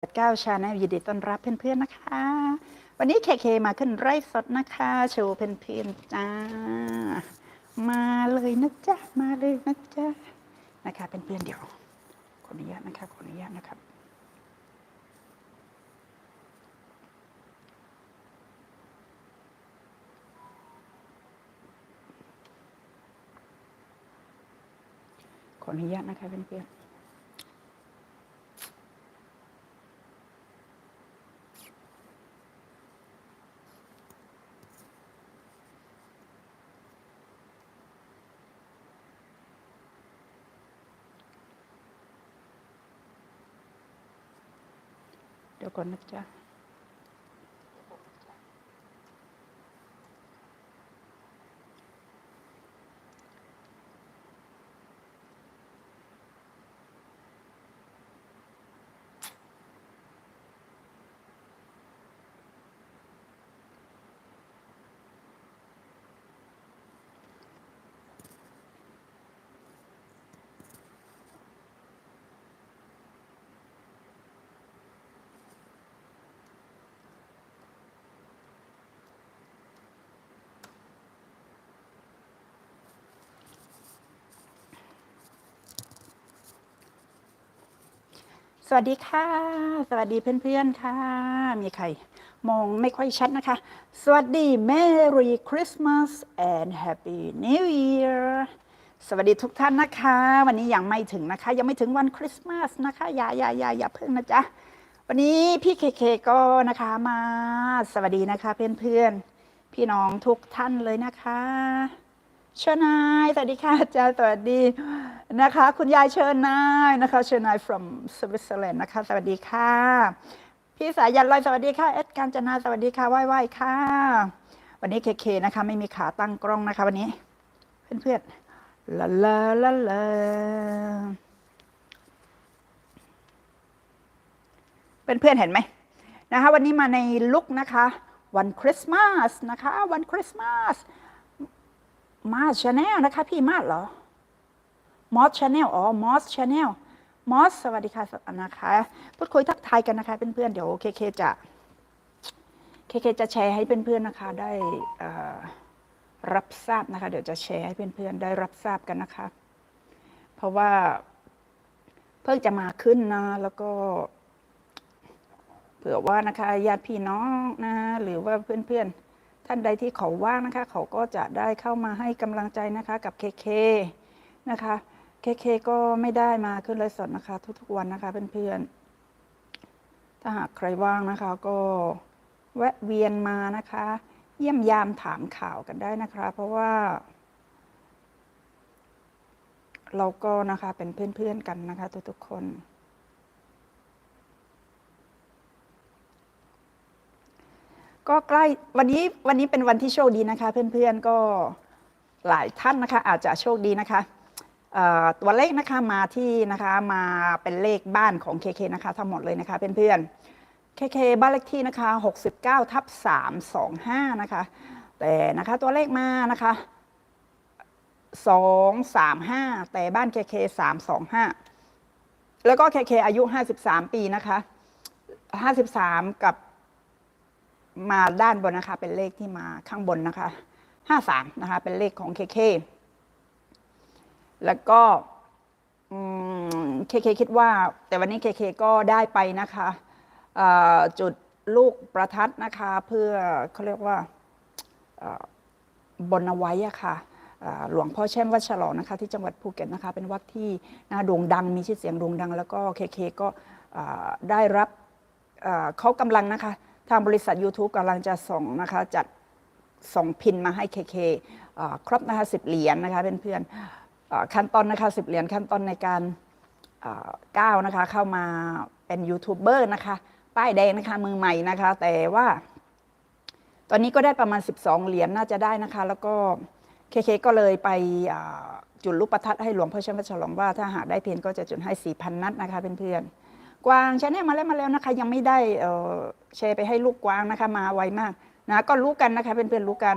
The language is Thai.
9ชาแนลยินดีต้อนรับเพื่อนๆนะคะ วันนี้เคเคมาขึ้นไร่สดนะคะ โชว์เพื่อนๆจ้ามาเลยนะจ๊ะมาเลยนะจ๊ะนะคะเพื่อนๆเดี๋ยวขออนุญาตนะคะขออนุญาตนะครับขออนุญาตนะคะเพื่อนๆ เดี๋ยวก่อนนะจ๊ะ สวัสดีค่ะ สวัสดีเพื่อนๆค่ะ มีใคร มองไม่ค่อยชัดนะคะ สวัสดี Merry Christmas and Happy New Year สวัสดีทุกท่านนะคะ วันนี้ยังไม่ถึงนะคะ ยังไม่ถึงวันคริสต์มาสนะคะอย่าอย่าอย่าอย่าเพิ่งนะจ๊ะ วันนี้พี่เคเคก็นะคะมา สวัสดีนะคะเพื่อนๆพี่น้องทุกท่านเลยนะคะ เชิญนายสวัสดีค่ะอาจารย์สวัสดีนะคะ คุณยายเชิญนายนะคะเชิญนาย from Switzerland นะคะ สวัสดีค่ะ พี่สายันลอยสวัสดีค่ะเอ็ดการจนาสวัสดีค่ะไหว้ไหว้ค่ะ วันนี้เคเคนะคะ ไม่มีขาตั้งกล้องนะคะวันนี้ เพื่อนๆลาลาลาลาเพื่อนๆเห็นไหมนะคะ วันนี้มาในลุคนะคะ วันคริสต์มาสนะคะ วันคริสต์มาส มาชาแนลนะคะ พี่มาดเหรอมอสชาแนลอ๋อมอสชาแนลมอสสวัสดีค่ะนะคะ พูดคุยทักทายกันนะคะเพื่อนๆเดี๋ยวเคเคจะเคเคจะแชร์ให้เพื่อนๆนะคะ ได้รับทราบนะคะ เดี๋ยวจะแชร์ให้เพื่อนๆได้รับทราบกันนะคะ เพราะว่าเพิ่งจะมาขึ้นนะแล้วก็เผื่อว่านะคะญาติพี่น้องนะ หรือว่าเพื่อนๆ ท่านใดที่เขาว่างนะคะ เขาก็จะได้เข้ามาให้กำลังใจนะคะกับเคเคนะคะเคเคก็ไม่ได้มาขึ้นไลฟ์สดนะคะ ทุกๆวันนะคะเพื่อนๆถ้าหากใครว่างนะคะ ก็แวะเวียนมานะคะ เยี่ยมยามถามข่าวกันได้นะคะ เพราะว่า เราก็นะคะเป็นเพื่อนๆกันนะคะ ทุกๆคน ก็ใกล้วันนี้วันนี้เป็นวันที่โชคดีนะคะ เพื่อนๆก็หลายท่านนะคะอาจจะโชคดีนะคะตัวเลขนะคะมาที่นะคะมาเป็นเลขบ้านของเคเคนะคะทั้งหมดเลยนะคะเพื่อนๆเคเคบ้านเลขที่นะคะ 69ทับ325 นะคะ แต่นะคะตัวเลขมานะคะ235 แต่บ้านเคเค325 แล้วก็เคเคอายุ 53 ปีนะคะ 53 กับ มาด้านบนนะคะ เป็นเลขที่มาข้างบนนะคะห้าสามนะคะ เป็นเลขของเคเคแล้วก็เคเคคิดว่า แต่วันนี้เคเคก็ได้ไปนะคะจุดลูกประทัดนะคะ เพื่อเขาเรียกว่าบนเอาไว้อะค่ะเอ่อหลวงพ่อแช่มวัดฉลองนะคะ ที่จังหวัดภูเก็ตนะคะ เป็นวัดที่นะโด่งดังมีชื่อเสียงโด่งดัง แล้วก็เคเคก็ได้รับเอ่อเขากำลังนะคะ ทางบริษัท YouTube กำลังจะส่งนะคะจัดส่งพินมาให้ KK เอ่อครบนะคะสิบเหรียญนะคะเพื่อนๆเอ่อขั้นตอนนะคะสิบเหรียญขั้นตอนในการก้าวนะคะเข้ามาเป็นยูทูบเบอร์นะคะป้ายแดงนะคะมือใหม่นะคะ แต่ว่า ตอนนี้ก็ได้ประมาณ 12 เหรียญน่าจะได้นะคะ แล้วก็เคเคก็เลยไปจุดลูกประทัดให้หลวงพ่อเชมพระฉลองว่าถ้าหากได้เพียนก็จะจุดให้ 4,000 นัดนะคะเพื่อนๆ กวางชาแนลมาแล้วมาแล้วนะคะ ยังไม่ได้เแชร์ไปให้ลูกกวางนะคะ มาไวมากนะก็รู้กันนะคะเพื่อนๆรู้กัน